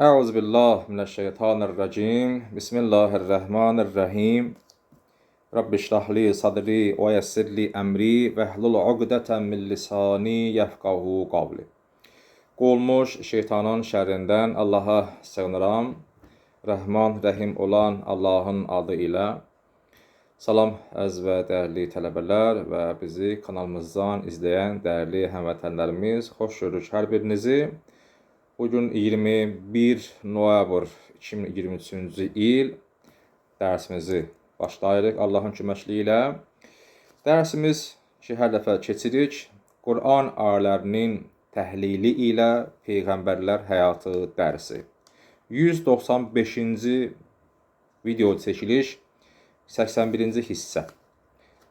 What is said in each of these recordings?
Euzu billah mineşşeytanirracim. Bismillahirrahmanirrahim. Rabbi şrah li sadri ve yessir li emri ve hlul uqdeten min lisani yefqahu qavli. Qolmuş şeytanın şerrindən Allaha sığınıram. Rəhman, Rəhim olan Allahın adı ilə. Salam əziz və dəyərli tələbələr və bizi kanalımızdan izləyən dəyərli həmvətənlərimiz, xoş görürük hər birinizi. Bugün 21 noyabr 2023-cü il dərsimizi başlayırıq Allahın köməkliyi ilə. Dərsimiz ki, hər dəfə keçirik, Quran ayələrinin təhlili ilə Peyğəmbərlər həyatı dərsi. 195-ci video çəkiliş 81-ci hissə.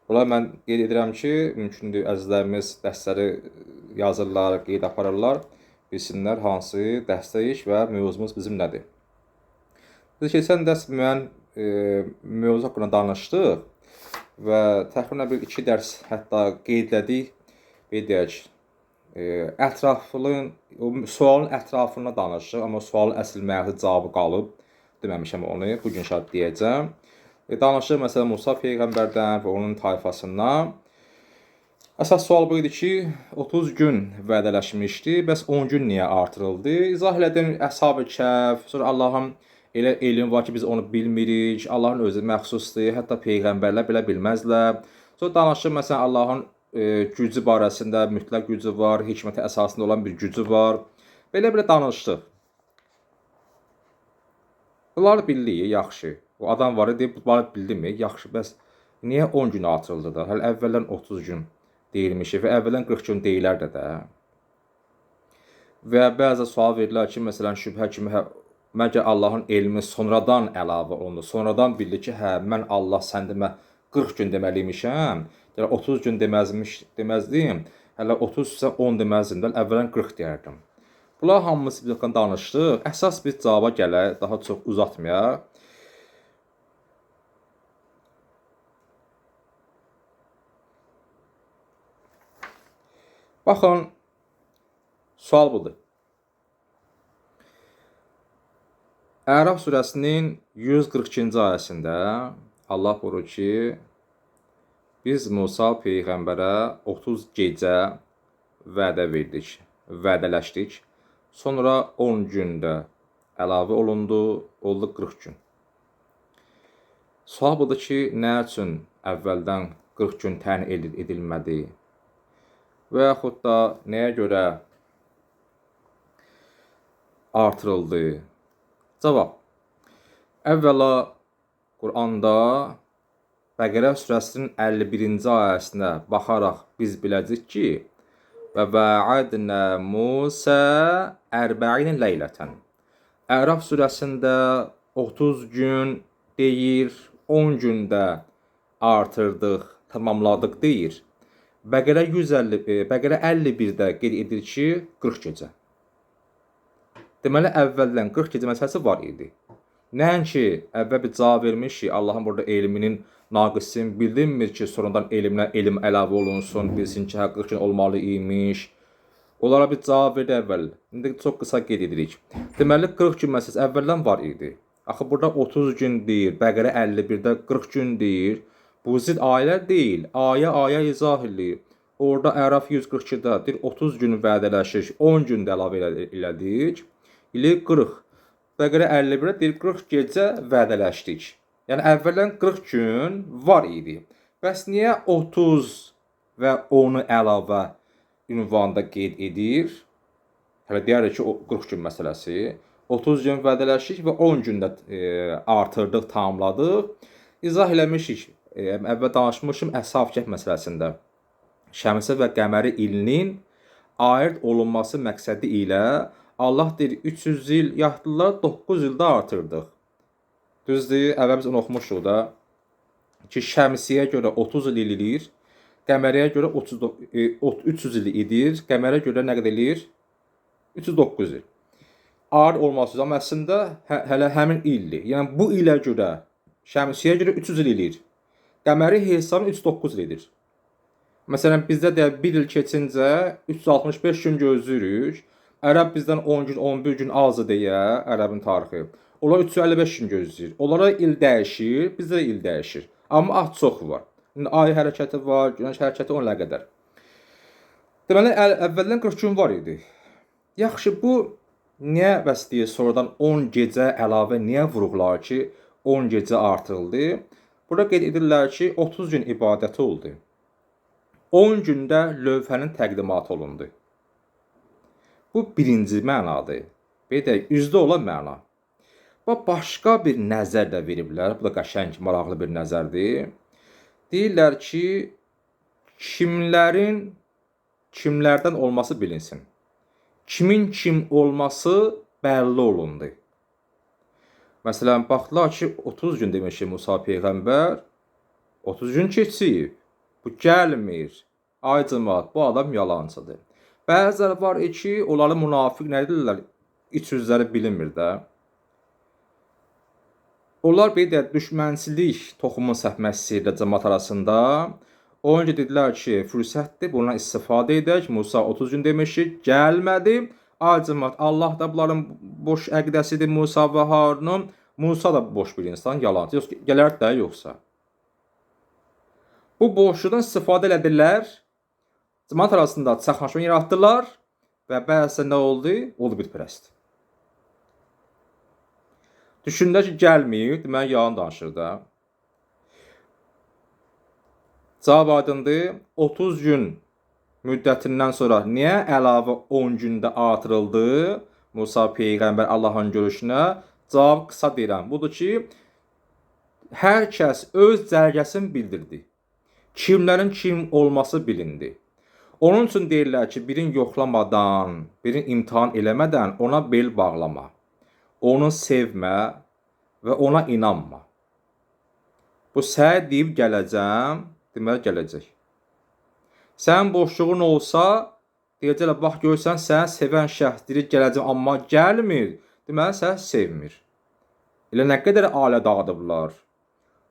Bunlar mən qeyd edirəm ki, mümkündür əzizlərimiz dərsləri yazırlar, qeyd aparırlar. Bilsinlər hansı dərsdəyik və mövzumuz bizim nədir. Biz keçən dərs müəyyən e, mövzu haqqında danışdıq və təxminən bir iki dərs hətta qeydlədik. Belə deyək, e, ətraflı o sualın ətrafında danışdıq, amma sualın əsl məğzi cavabı qalıb. Deməmişəm onu. Bu gün şəhid deyəcəm. E, danışdıq məsələn Musa peyğəmbərdən və onun tayfasından. Əsas sual bu idi ki, 30 gün vədələşmişdi, bəs 10 gün niyə artırıldı? İzah elədim, Əshab-ı Kəhf, sonra Allahın elə elm var ki, biz onu bilmirik, Allahın özü məxsusdur, hətta peyğəmbərlər belə bilməzlər. Sonra danışır məsələn Allahın e, gücü barəsində mütləq gücü var, hikmətə əsasında olan bir gücü var. Belə-belə danışdıq. Bunları bildik, yaxşı. O adam var idi, bunları bildimi? Yaxşı, bəs niyə 10 gün artırıldı da? Hələ əvvələn 30 gün deyilmişik və əvvələn 40 gün deyilərdi də. Və bəzi sual verirlər ki, məsələn, şübhə kimi hə, məgər Allahın elmi sonradan əlavə olundu. Sonradan bildi ki, hə, mən Allah sən demə 40 gün deməliymişəm. Yəni 30 gün deməzmiş, deməzdim. Hələ 30 isə 10 deməzdim. Də əvvələn 40 deyərdim. Bunlar hamısı biz haqqında danışdıq. Əsas biz cavaba gələk, daha çox uzatmayaq. Baxın, sual budur. Ərəf surəsinin 142-ci ayəsində Allah buyurur ki, biz Musa peyğəmbərə 30 gecə vədə verdik, vədələşdik. Sonra 10 gündə əlavə olundu, oldu 40 gün. Sual budur ki, nə üçün əvvəldən 40 gün təyin edilmədi? Və yaxud da nəyə görə artırıldı? Cavab. Əvvəla Quranda Bəqərə surəsinin 51-ci ayəsinə baxaraq biz biləcəyik ki, və va'adna Musa 40 leylətən. Ərəf surəsində 30 gün deyir, 10 gündə artırdıq, tamamladıq deyir. Bəqərə 150 e, Bəqərə 51-də qeyd edir ki, 40 gecə. Deməli əvvəldən 40 gecə məsələsi var idi. Nəinki əvvəl bir cavab vermiş ki, Allahın burada elminin naqisini bildirmir ki, sonradan elmlə elm əlavə olunsun, bilsin ki, hə 40 gün olmalı imiş. Onlara bir cavab verdi əvvəl. İndi çox qısa qeyd edirik. Deməli 40 gün məsələsi əvvəldən var idi. Axı burada 30 gün deyir, Bəqərə 51-də 40 gün deyir. Bu zid ayələr deyil. Ayə ayə izah eləyir. Orada Əraf 142-də deyir 30 gün vədələşir, 10 gün də əlavə elədik. İli 40. Bəqərə 51-də deyir 40 gecə vədələşdik. Yəni əvvələn 40 gün var idi. Bəs niyə 30 və 10-u əlavə ünvanda qeyd edir? Hələ deyərik ki, 40 gün məsələsi. 30 gün vədələşdik və 10 gündə e, artırdıq, tamamladıq. İzah eləmişik əvvəl danışmışım əsafkət məsələsində. Şəmsə və qəməri ilinin ayırd olunması məqsədi ilə Allah deyir 300 il yaxdılar 9 ildə artırdıq. Düzdür? Əvvəl biz onu oxumuşduq da ki, şəmsiyə görə 30 il eləyir, qəməriyə görə 30 e, 300 il edir, qəmərə görə nə qədər eləyir? 309 il. Ayırd olması amma əslində hə, hələ həmin ildir. Yəni bu ilə görə şəmsiyə görə 300 il eləyir. Qəməri hesabı 309 edir. Məsələn, bizdə də 1 il keçincə 365 gün gözləyirik. Ərəb bizdən 10 gün, 11 gün azdır deyə ərəbin tarixi. Onlar 355 gün gözləyir. Onlara il dəyişir, bizdə il dəyişir. Amma az çox var. İndi ay hərəkəti var, günəş hərəkəti ona qədər. Deməli əl, əvvəldən 40 gün var idi. Yaxşı bu niyə bəs deyə sonradan 10 gecə əlavə niyə vurğular ki, 10 gecə artırıldı? Burada qeyd edirlər ki, 30 gün ibadəti oldu. 10 gündə lövhənin təqdimatı olundu. Bu birinci mənadır. Bir də üzdə olan məna. Və başqa bir nəzər də veriblər. Bu da qəşəng, maraqlı bir nəzərdir. Deyirlər ki, kimlərin kimlərdən olması bilinsin. Kimin kim olması bəlli olundu. Məsələn, baxdılar ki, 30 gün demiş ki, Musa peyğəmbər 30 gün keçib. Bu gəlmir. Ay cəmaət, bu adam yalancıdır. Bəziləri var ki, onları münafiq nə edirlər? İç üzləri bilinmir də. Onlar bir də düşmənçilik toxumu səpməsi ilə cəmaət arasında o önce dedilər ki, fürsətdir, bundan istifadə edək. Musa 30 gün demişdi, gəlmədi. Ay cəmaət, Allah da bunların boş əqidəsidir Musa və Harunun. Musa da boş bir insan, yalancı. Yox, gələr də yoxsa. Bu boşluqdan istifadə elədilər. Cəmaət arasında çaxnaşma yaratdılar və bəzən nə oldu? Oldu bütpərəst. Düşündü ki, gəlməyib, deməli yalan danışır da. Cavab aydındır. 30 gün müddətindən sonra niyə əlavə 10 gündə artırıldı Musa peyğəmbər Allahın görüşünə? Cavab qısa deyirəm. Budur ki, hər kəs öz cərgəsini bildirdi. Kimlərin kim olması bilindi. Onun üçün deyirlər ki, birin yoxlamadan, birin imtahan eləmədən ona bel bağlama. Onu sevmə və ona inanma. Bu sə deyib gələcəm, deməli gələcək. Sənin boşluğun olsa, deyəcəklər, bax görsən səni sevən şəxs deyir gələcəm, amma gəlmir. Deməli səni sevmir. Elə nə qədər ailə dağıdıblar.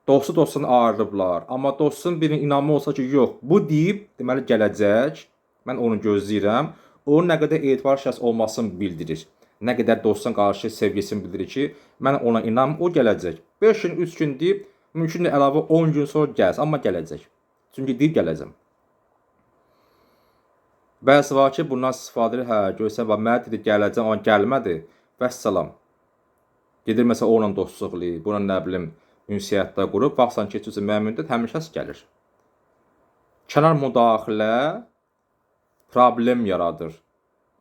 Dostu dostunu ayırıblar. Amma dostun birinin inamı olsa ki, yox, bu deyib, deməli gələcək. Mən onu gözləyirəm. Onun nə qədər etibar şəxs olmasını bildirir. Nə qədər dostuna qarşı sevgisini bildirir ki, mən ona inam, o gələcək. 5 gün, 3 gün deyib, mümkün əlavə 10 gün sonra gəlsin, amma gələcək. Çünki deyib gələcəm. Bəzi var ki, bundan istifadə edir, hə, görsən, bax, mənə dedi gələcəm, amma gəlmədi. Vəssalam. Gedir məsələn onunla dostluq eləyir, buna nə bilim, ünsiyyətdə qurub, baxsan ki, müəyyən müddət həmin şəxs gəlir. Kənar müdaxilə problem yaradır.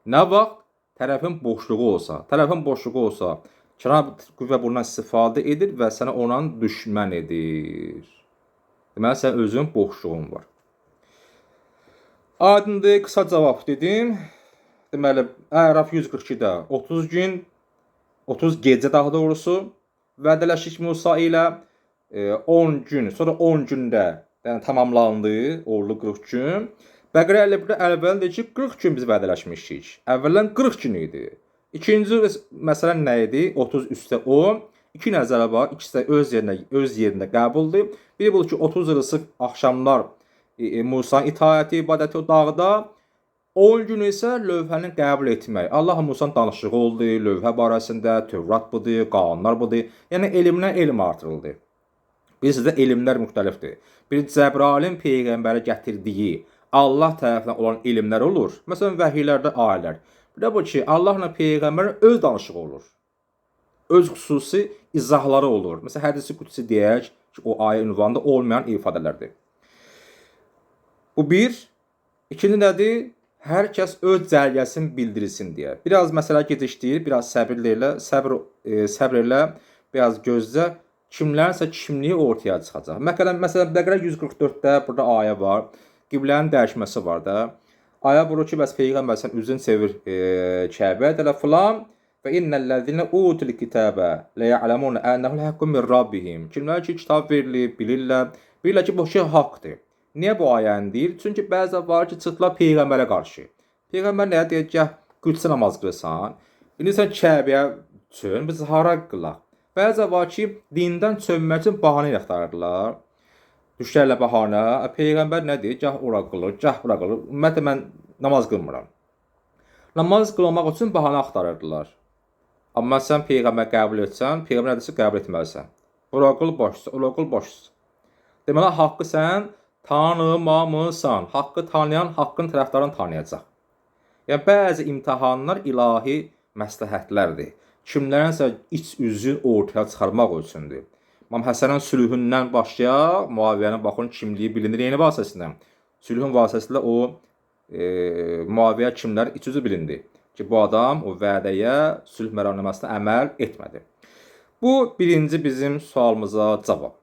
Nə vaxt tərəfin boşluğu olsa, tərəfin boşluğu olsa, kənar qüvvə bundan istifadə edir və sənə ondan düşmən edir. Deməli, sən özün boşluğun var. Aydındır, qısa cavab dedim. Deməli, Əraf 142-də 30 gün, 30 gecə daha doğrusu vədələşik Musa ilə e, 10 gün, sonra 10 gündə yəni tamamlandı, oldu 40 gün. Bəqərə 51-də əvvəldə ki 40 gün biz vədələşmişik. Əvvələn 40 gün idi. İkinci məsələ nə idi? 30 üstə 10. İki nəzərə var. İkisi də öz yerinə öz yerində qəbuldur. Biri budur ki 30 ilisi axşamlar Musa itaəti, ibadəti o dağda 10 gün isə lövhəni qəbul etmək. Allah Musanın danışığı oldu, lövhə barəsində, Tövrat budur, qanunlar budur. Yəni elmdən elm artırıldı. Bizdə elmlər müxtəlifdir. Bir Cəbrailin peyğəmbərə gətirdiyi Allah tərəfindən olan elmlər olur. Məsələn, vəhiylərdə ayələr. Bir də bu ki, Allahla peyğəmbərin öz danışığı olur. Öz xüsusi izahları olur. Məsələn, hədisi qudsi deyək ki, o ayə ünvanında olmayan ifadələrdir. Bu bir. İkinci nədir? Hər kəs öz cərgəsini bildirsin deyə. Biraz məsələ gecikdir, biraz səbirlə elə, səbr e, səbr elə, biraz gözlə. Kimlərinsə kimliyi ortaya çıxacaq. Məsələn, məsələn Bəqərə 144-də burada ayə var. Qiblənin dəyişməsi var da. Aya vurur ki, bəs peyğəmbər sən üzün çevir e, Kəbəyə də filan və innellezine utul kitaba la ya'lamun annahu al-haqqu min rabbihim. Kimlər ki kitab verilib, bilirlər, bilirlər ki bu şey haqqdır. Niyə bu ayəni deyir? Çünki bəzi var ki, çıxdılar peyğəmbərə qarşı. Peyğəmbər nəyə deyir? Gəh qüdsə namaz qılırsan. İndi sən Kəbəyə çön, biz hara qılaq? Bəzi var ki, dindən çönmək üçün bəhanə axtarırlar. Düşərlə bəhanə. Peyğəmbər nə deyir? Gəh ora qılır, gəh bura qılır. Ümumiyyətlə mən namaz qılmıram. namaz qılmaq üçün bəhanə axtarırdılar. Amma sən peyğəmbər qəbul etsən, peyğəmbər nədirsə qəbul etməlisən. Oraqul boşdur, oraqul boşdur. Deməli haqqı sən tanımamısan. Haqqı tanıyan haqqın tərəfdarını tanıyacaq. Yəni bəzi imtahanlar ilahi məsləhətlərdir. Kimlərinsə iç üzü ortaya çıxarmaq üçündür. İmam Həsənin sülhündən başlayaq, Muaviyənin baxın kimliyi bilinir yeni vasitəsilə. Sülhün vasitəsilə o e, Muaviyə kimlər iç üzü bilindi ki, bu adam o vədəyə, sülh məramnaməsinə əməl etmədi. Bu birinci bizim sualımıza cavab.